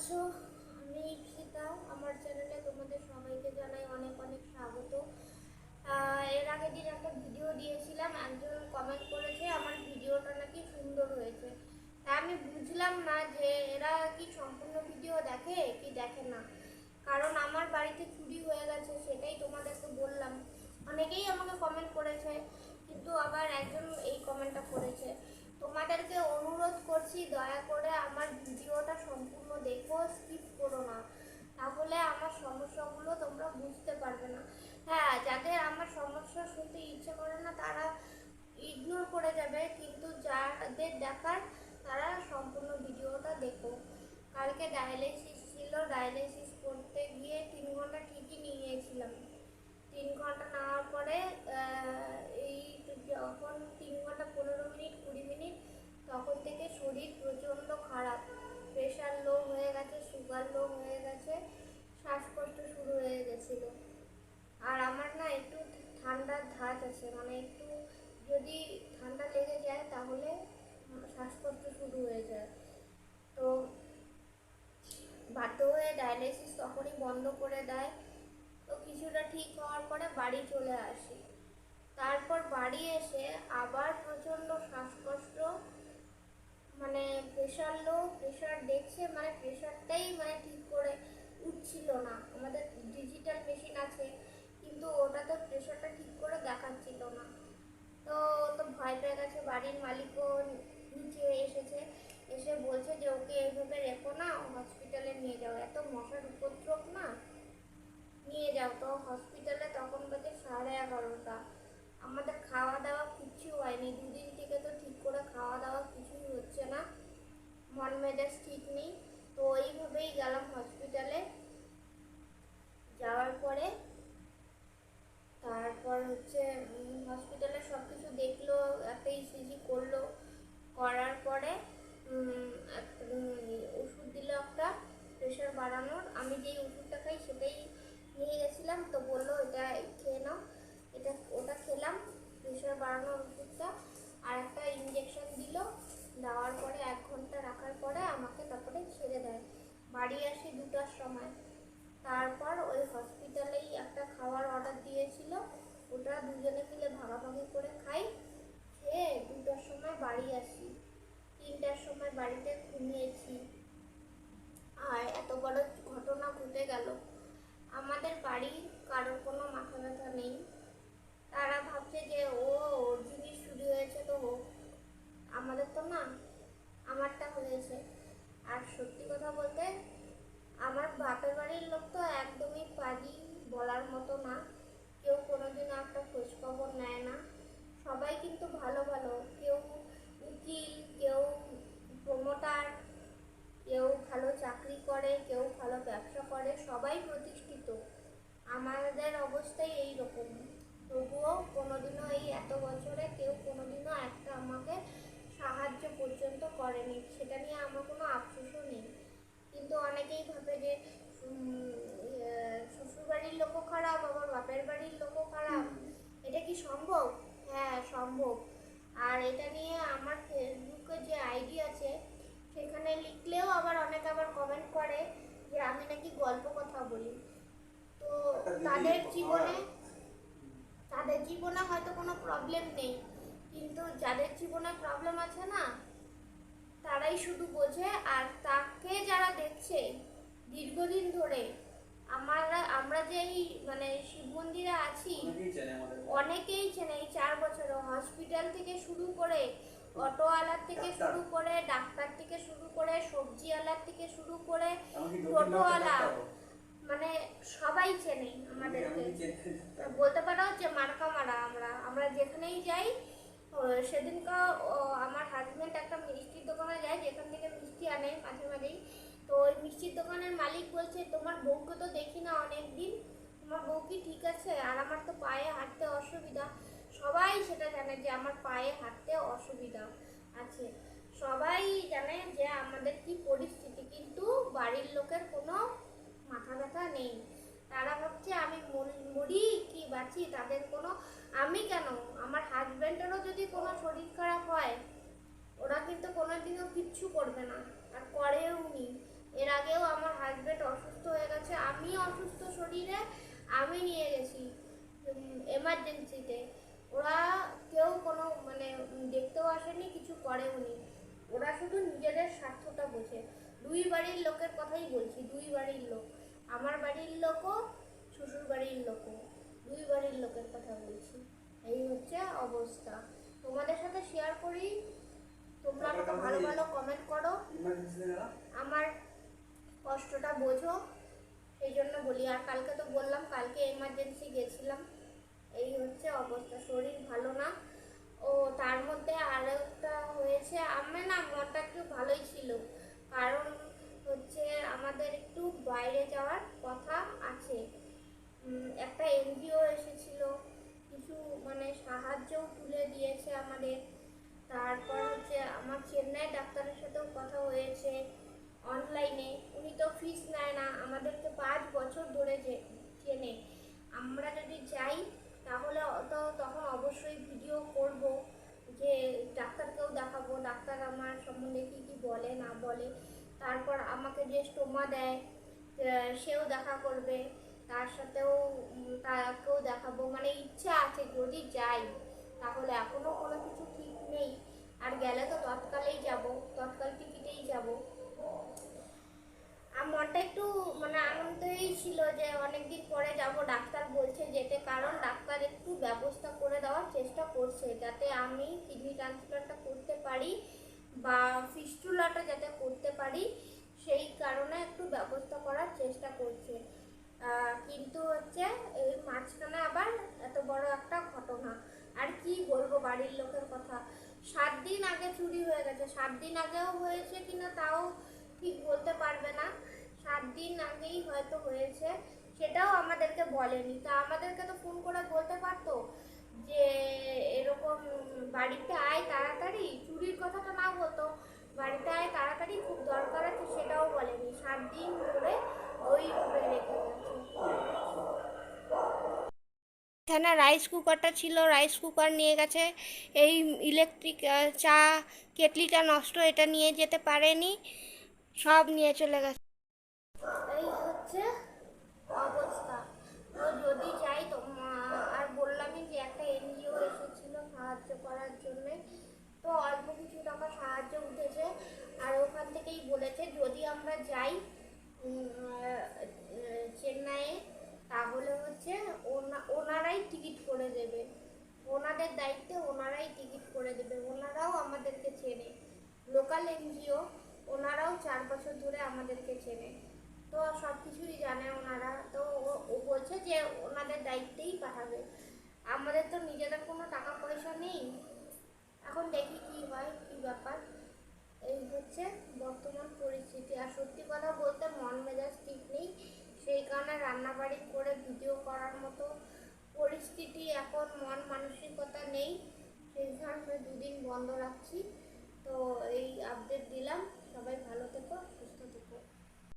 আছো? আমি ঈপ্সিতা আমার চ্যানেলে তোমাদের সবাইকে জানাই অনেক অনেক স্বাগত। এর আগের দিন একটা ভিডিও দিয়েছিলাম, একজন কমেন্ট করেছে, আমার ভিডিওটা নাকি সুন্দর হয়েছে। তা আমি বুঝলাম না যে এরা কি সম্পূর্ণ ভিডিও দেখে কি দেখে না। কারণ আমার বাড়িতে চুরি হয়ে গেছে, সেটাই তোমাদেরকে বললাম। অনেকেই আমাকে কমেন্ট করেছে, কিন্তু আবার একজন এই কমেন্টটা করছি, দয়া করে আমার ভিডিওটা সম্পূর্ণ দেখো স্কিপ করো না। তাহলে আমার সমস্যাগুলো তোমরা বুঝতে পারবে না। হ্যাঁ যাদের আমার সমস্যা শুনতে ইচ্ছে করে না, তারা ইগনোর করে যাবে, কিন্তু যাদের দেখার, তারা সম্পূর্ণ ভিডিওটা দেখো। কালকে ডায়ালিসিস ছিল ডায়ালিসিস করতে গিয়ে তিন ঘণ্টা ঠিকই নিয়েছিলাম। তিন ঘণ্টা নেওয়ার পরে আহ, এই যখন তিন ঘণ্টা পনেরো মিনিট কুড়ি মিনিট তখন থেকে শরীর প্রচণ্ড খারাপ। প্রেশার লো হয়ে গেছে সুগার লো হয়ে গেছে, শ্বাসকষ্ট শুরু হয়ে গেছিল। আর আমার না একটু ঠান্ডার ধাত আছে মানে একটু যদি ঠান্ডা লেগে যায় তাহলে শ্বাসকষ্ট শুরু হয়ে যায়। তো বাধ্য হয়ে ডায়ালিসিস তখনই বন্ধ করে দেয়। তো কিছুটা ঠিক হওয়ার পরে বাড়ি চলে আসি। তারপর বাড়ি এসে আবার প্রচণ্ড শ্বাসকষ্ট মানে প্রেশার লো প্রেশার দেখছে মানে প্রেশারটাই মানে ঠিক করে উঠছিল না। আমাদের ডিজিটাল মেশিন আছে, কিন্তু ওটা তো প্রেশারটা ঠিক করে দেখাচ্ছিল না। তো তো ভয় পেয়ে গেছে, বাড়ির মালিকও নিচে এসেছে, এসে বলছে যে, ওকে এইভাবে রেখো না হসপিটালে নিয়ে যাও এটা নিয়ে আমার ফেসবুকে যে আইডি আছে, সেখানে লিখলেও আবার অনেকে আবার কমেন্ট করে যে আমি নাকি গল্প কথা বলি। তো তাদের জীবনে তাদের জীবনে হয়তো কোনো প্রবলেম নেই, কিন্তু যাদের জীবনে প্রবলেম আছে না, তারাই শুধু বোঝে আর তাকে যারা দেখছে, দীর্ঘদিন ধরে আমরা আমরা যে এই মানে শিব মন্দিরে আছি অনেকেই চেনে এই চার বছরে। হসপিটাল থেকে শুরু করে অটোওয়ালার থেকে শুরু করে ডাক্তার থেকে শুরু করে সবজিওয়ালার থেকে শুরু করে টোটোওয়ালা। মানে সবাই চেনে আমাদেরকে বলতে পারো যে মার্কা মারা আমরা। আমরা যেখানেই যাই সেদিনকে আমার হাজবেন্ড একটা মিষ্টির দোকানে যায় যেখান থেকে মালিক বলছে, তোমার বউকে তো দেখি না অনেক দিন তোমার বউ কি ঠিক আছে? আর আমার তো পায়ে হাঁটতে অসুবিধা। সবাই সেটা জানে যে আমার পায়ে হাঁটতে অসুবিধা আছে। সবাই জানে যে আমাদের কি পরিস্থিতি, কিন্তু বাড়ির লোকের কোনো মাথা ব্যথা নেই। তারা ভাবছে, আমি মরি- কি বাঁচি তাদের কোনো? আমি কেন? আমার হাজব্যান্ডেরও যদি কোনো শরীর খারাপ হয়, ওরা কিন্তু কোনোদিনও কিচ্ছু করবে না। আর করেও নি। এর আগেও আমার হাজবেন্ড অসুস্থ হয়ে গেছে আমি অসুস্থ শরীরে আমি নিয়ে গেছি এমার্জেন্সিতে ওরা কেউ কোনো মানে দেখতেও আসেনি কিছু করেওনি ওরা শুধু নিজেদের স্বার্থটা বোঝে। দুই বাড়ির লোকের কথাই বলছি দুই বাড়ির লোক। আমার বাড়ির লোকও শ্বশুর বাড়ির লোকও। দুই বাড়ির লোকের কথা বলছি। এই হচ্ছে অবস্থা। তোমাদের সাথে শেয়ার করি। তোমরা আমাকে ভালো ভালো কমেন্ট করো। আমার কষ্টটা বোঝো। সেই জন্য বলি, আর কালকে তো বললাম, কালকে এমার্জেন্সি গেছিলাম। এই হচ্ছে অবস্থা, শরীর ভালো না। ও তার মধ্যে আরেকটা হয়েছে আমার না মনটা একটু ভালোই ছিল। কারণ হচ্ছে আমাদের একটু বাইরে যাওয়ার কথা আছে উম, একটা এনজিও এসেছিল কিছু মানে সাহায্যও তুলে দিয়েছে আমাদের তারপর হচ্ছে আমার চেন্নাই ডাক্তারের সাথেও কথা হয়েছে অনলাইনে উনি তো ফিস নেয় না আমাদেরকে পাঁচ বছর ধরে যে চেনে আমরা যদি যাই, তাহলে তো তখন অবশ্যই ভিডিও করব, যে ডাক্তারকেও দেখাবো, ডাক্তার আমার সম্বন্ধে কী কী বলে, না বলে। তারপর আমাকে যে স্টোমা দেয় সেও দেখা করবে, তার সাথেও তাকেও দেখাবো। মানে ইচ্ছা আছে যদি যাই, তাহলে এখনও কোনো কিছু ঠিক নেই। আর গেলে তো তৎকালেই যাব, তৎকাল টিকিটেই যাব। মনটা একটু মানে আনন্দই ছিল যে অনেকদিন পরে যাব, ডাক্তার বলছে যেতে, কারণ ডাক্তার একটু ব্যবস্থা করে দেওয়ার চেষ্টা করছে যাতে আমি কিডনি ট্রান্সপ্লান্টটা করতে পারি বা ফিস্টুলাটা যাতে করতে পারি, সেই কারণে একটু ব্যবস্থা করার চেষ্টা করছে। কিন্তু হচ্ছে এই মাঝখানে আবার এত বড় একটা ঘটনা। আর কি বলব বাড়ির লোকের কথা? সাত দিন আগে চুরি হয়ে গেছে। সাত দিন আগেও হয়েছে কিনা তাও ঠিক বলতে পারবে না। সাত দিন আগেই হয়তো হয়েছে, সেটাও আমাদেরকে বলেনি। তা আমাদেরকে তো ফোন করে বলতে পারতো যে, এরকম বাড়িতে আয় তাড়াতাড়ি, চুরির কথাটা না বলতো। বাড়িতে আয় তাড়াতাড়ি, খুব দরকার আছে, সেটাও বলেনি। সাত দিন ধরে ওই রুমে রেখে এখানে রাইস কুকারটা ছিল রাইস কুকার নিয়ে গেছে। এই ইলেকট্রিক চা, কেটলিটা নষ্ট, এটা নিয়ে যেতে পারেনি। সব নিয়ে চলে গেছে। এই হচ্ছে অবস্থা। তো যদি যাই তো আর বললামই যে একটা এনজিও এসেছিল সাহায্য করার জন্য। তো অল্প কিছু টাকা সাহায্য উঠেছে। আর ওখান থেকেই বলেছে যদি আমরা যাই চেন্নাইয়ে, তাহলে হচ্ছে ওনা- ওনারাই টিকিট করে দেবে। ওনাদের দায়িত্বে ওনারাই টিকিট করে দেবে। ওনারাও আমাদেরকে চেনে। লোকাল এনজিও, ওনারাও বছর ধরে আমাদেরকে চেনে। তো সব কিছুই জানে ওনারা। তো ও- বলছে যে ওনাদের দায়িত্বেই পাঠাবে। আমাদের তো নিজেদের কোনো টাকা পয়সা নেই। এখন দেখি কি হয়, কি ব্যাপার। এই হচ্ছে বর্তমান পরিস্থিতি। আর সত্যি কথা বলতে মন মেজাজ ঠিক নেই। সেই কারণে রান্নাবাড়ি করে ভিডিও করার মতো পরিস্থিতি এখন মন মানসিকতা নেই। সেই কারণে দুদিন বন্ধ রাখছি। তো এই আপডেট দিলাম। সবাই ভালো থেকো।